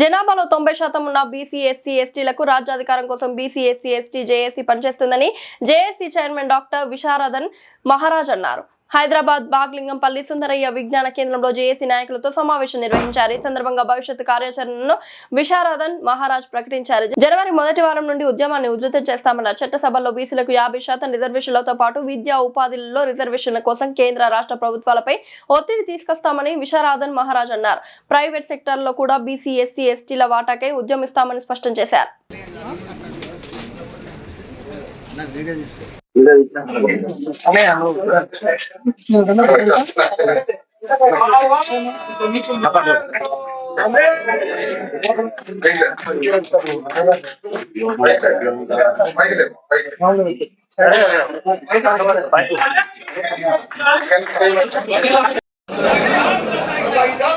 జనాభాలో తొంభై శాతం ఉన్న బీసీ ఎస్సీ ఎస్టీలకు రాజ్యాధికారం కోసం బీసీ ఎస్సీ ఎస్టీ జేఏసీ పనిచేస్తుందని JAC chairman doctor Visharadan Maharaj అన్నారు. హైదరాబాద్ బాగ్లింగంపల్లి సుందరయ్య విజ్ఞాన కేంద్రంలో జేఏసీ నాయకులతో సమావేశం నిర్వహించారు. ఈ సందర్భంగా భవిష్యత్తు కార్యాచరణను విశారదన్ మహారాజ్ ప్రకటించారు. జనవరి మొదటి వారం నుండి ఉద్యమాన్ని ఉధృతం చేస్తామన్నారు. చట్టసభలో బీసీలకు యాభై శాతం రిజర్వేషన్లతో పాటు విద్యా ఉపాధిలో రిజర్వేషన్ల కోసం కేంద్ర రాష్ట్ర ప్రభుత్వాలపై ఒత్తిడి తీసుకొస్తామని విశారదన్ మహారాజ్ అన్నారు. ప్రైవేట్ సెక్టార్లో కూడా బీసీ ఎస్సీ ఎస్టీల వాటాకై ఉద్యమిస్తామని స్పష్టం చేశారు.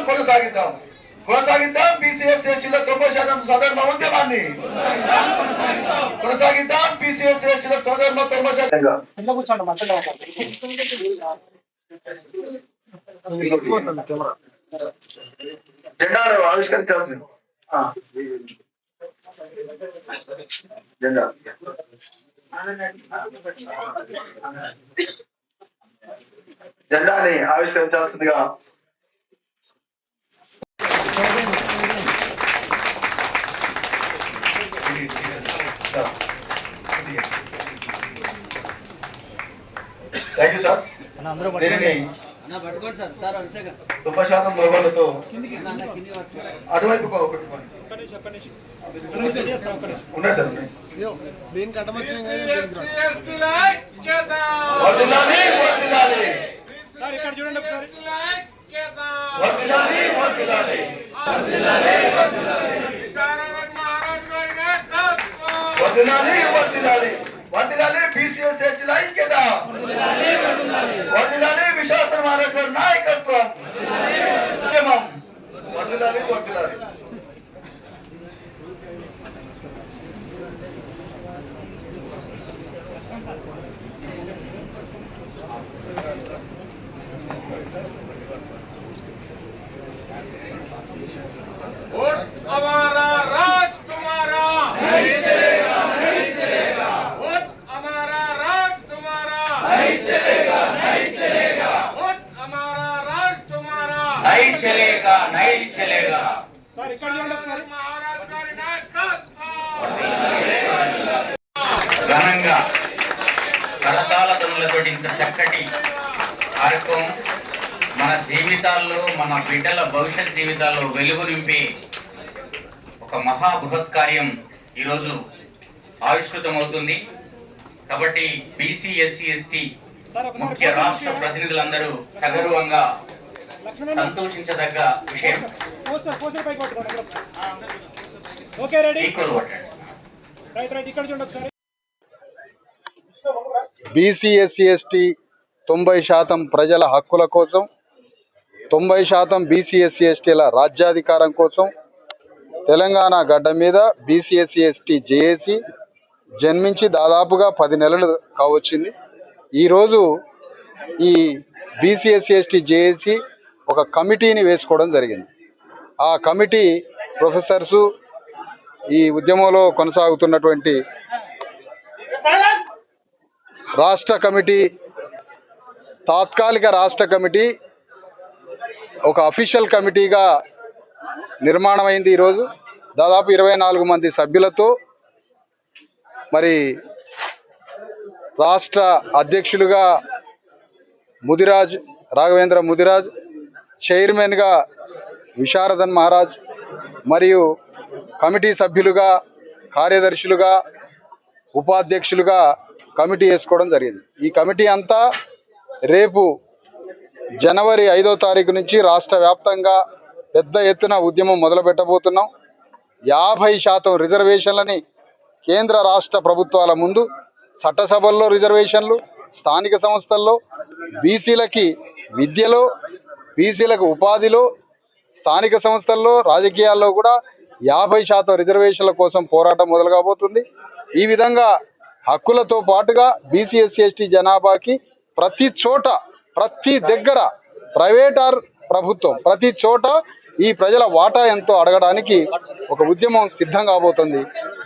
కొనసాగిద్దాం కొనసాగిద్దాం బీసీఎస్ ఎస్టీల తొంభై శాతం స్వధర్మ ఉద్యమాన్ని. కొనసాగిద్దాం బీసీఎస్ ఎస్టీల స్వధర్మ తొంభై శాతం. జెండాను ఆవిష్కరించాల్సింది. జెండా. జెండాని ఆవిష్కరించాల్సిందిగా థ్యాంక్ యూ సార్ దీనిని సార్. సార్ తొంభై శాతం అటువైపు. ఉన్నాయి. సార్. సార్ చూడండి ఒకసారి వర్ధిల్లాలి, వర్ధిల్లాలి. వర్ధిల్లాలి, వర్ధిల్లాలి. వర్ధిల్లాలి, BCS ఎడ్జిల ఐక్యత. వర్ధిల్లాలి, విశాఖ మహారాజ్ గారి నాయకత్వం ఉద్యమం. వర్ధిల్లాలి, వర్ధిల్లాలి. वोट चलेगा नहीं चलेगा वोट हमारा राज तुम्हारा नहीं चलेगा नहीं चलेगा సార్ ఇక్కడ చూడండి ఒకసారి మహారాజ్ గారి నాయకత్వం ఘనంగా కరతాల ధ్వనులతో ఇంత చక్కటి కార్యక్రమం మన జీవితాల్లో మన బిడ్డల భవిష్యత్ జీవితాల్లో వెలుగు నింపే ఒక మహా బృహత్ కార్యం ఈరోజు ఆవిష్కృతమవుతుంది కాబట్టి బీసీ ఎస్సీ ఎస్టీ సార్ ఒకసారి ముఖ్య రాష్ట్ర ప్రతినిధులందరూ సగర్వంగా సంతోషించదగ్గ విషయం. Okay ready? రైట్ రైట్ ఇక్కడ చూడండి ఒకసారి. బీసీ ఎస్సీ ఎస్టీ తొంభై శాతం ప్రజల హక్కుల కోసం తొంభై శాతం బీసీ ఎస్సీ ఎస్టీల రాజ్యాధికారం కోసం తెలంగాణ గడ్డ మీద బీసీ ఎస్సీ ఎస్టీ జేఏసీ జన్మించి దాదాపుగా పది నెలలు కావచ్చింది. ఈరోజు ఈ బీసీఎస్సీ ఎస్టీ జేఏసీ ఒక కమిటీని వేసుకోవడం జరిగింది. ఆ కమిటీ ప్రొఫెసర్సు ఈ ఉద్యమంలో కొనసాగుతున్నటువంటి రాష్ట్ర కమిటీ తాత్కాలిక రాష్ట్ర కమిటీ ఒక అఫీషియల్ కమిటీగా నిర్మాణమైంది ఈరోజు. దాదాపు ఇరవై నాలుగు మంది సభ్యులతో మరి రాష్ట్ర అధ్యక్షులుగా ముదిరాజ్ రాఘవేంద్ర ముదిరాజ్ చైర్మన్గా విశారదన్ మహారాజ్ మరియు కమిటీ సభ్యులుగా కార్యదర్శులుగా ఉపాధ్యక్షులుగా కమిటీ వేసుకోవడం జరిగింది. ఈ కమిటీ అంతా రేపు జనవరి ఐదో తారీఖు నుంచి రాష్ట్ర వ్యాప్తంగా పెద్ద ఎత్తున ఉద్యమం మొదలుపెట్టబోతున్నాం. యాభై శాతం రిజర్వేషన్లని కేంద్ర రాష్ట్ర ప్రభుత్వాల ముందు చట్టసభల్లో రిజర్వేషన్లు స్థానిక సంస్థల్లో బీసీలకి విద్యలో బీసీలకు ఉపాధిలో స్థానిక సంస్థల్లో రాజకీయాల్లో కూడా యాభై శాతం రిజర్వేషన్ల కోసం పోరాటం మొదలు కాబోతుంది. ఈ విధంగా హక్కులతో పాటుగా బీసీ ఎస్సీ ఎస్టీ జనాభాకి ప్రతి చోట ప్రతి దగ్గర ప్రైవేట్ ఆర్ ప్రభుత్వం ప్రతి చోట ఈ ప్రజల వాటా ఎంతో అడగడానికి ఒక ఉద్యమం సిద్ధం కాబోతుంది.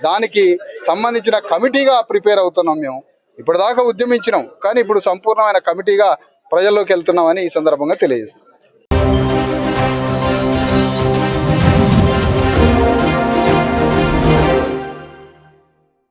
దానికి సంబంధించిన కమిటీగా ప్రిపేర్ అవుతున్నాం మేము. ఇప్పటిదాకా ఉద్యమించినాం. కానీ ఇప్పుడు సంపూర్ణమైన కమిటీగా ప్రజల్లోకి వెళ్తున్నామని ఈ సందర్భంగా తెలియజేస్తాం